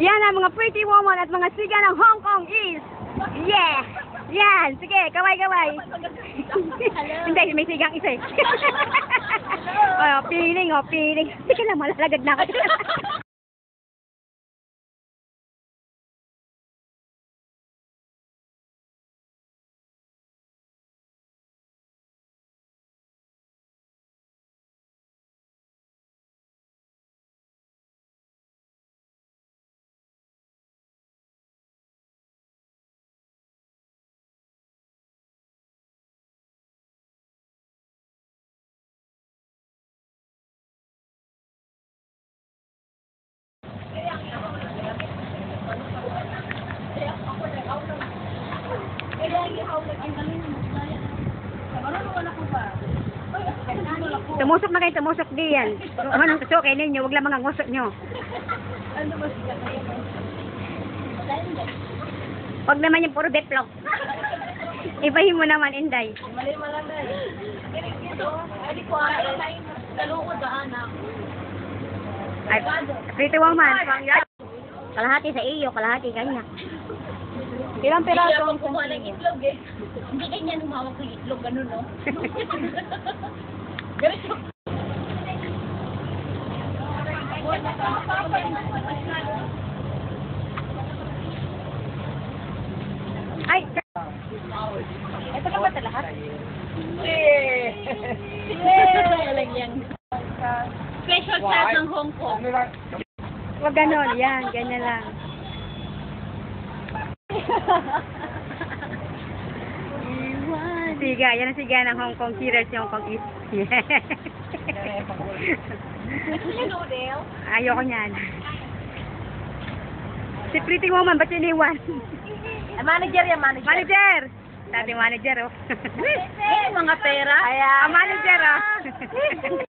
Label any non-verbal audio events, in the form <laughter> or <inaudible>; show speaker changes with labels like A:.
A: Yan ang mga pretty woman at mga siga ng Hong Kong is, yeah! Yan! Sige, kaway-kaway. Hindi, may sigang isa eh. <laughs> oh, feeling, oh, feeling. Sige lang, malalagad na ako. <laughs> Tumusok na kayo, tumusok di yan. Kung anong tusukin ninyo, wag lang mga ngusok nyo. Wag naman yung puro betlog. Ibahin mo naman, Inday.
B: Mali malala eh. Ito, ay ko ay kalukod daan na.
A: Ay, pretty woman. Kalahati sa iyo, kalahati kanya. Ilang piraso ang
B: kukuha ng itlog eh. Hindi ganyan humawak ng itlog, ganun no? <laughs> Ganito.
A: Ay, ito ka ba ito lahat? <laughs>
B: Walang yan. Special class ng Hong Kong.
A: Wag ganon, yan, ganyan lang. Siga, yan ang siga ng Hong Kong. Cheers yung Hong Kong East.
B: noodle? <laughs>
A: Ayoko niyan. Si Pretty Woman, ba't iniwan?
B: Ah, Manager yan, manager.
A: Manager! Dati manager, oh.
B: Ay, mga pera.
A: Ah, manager, oh.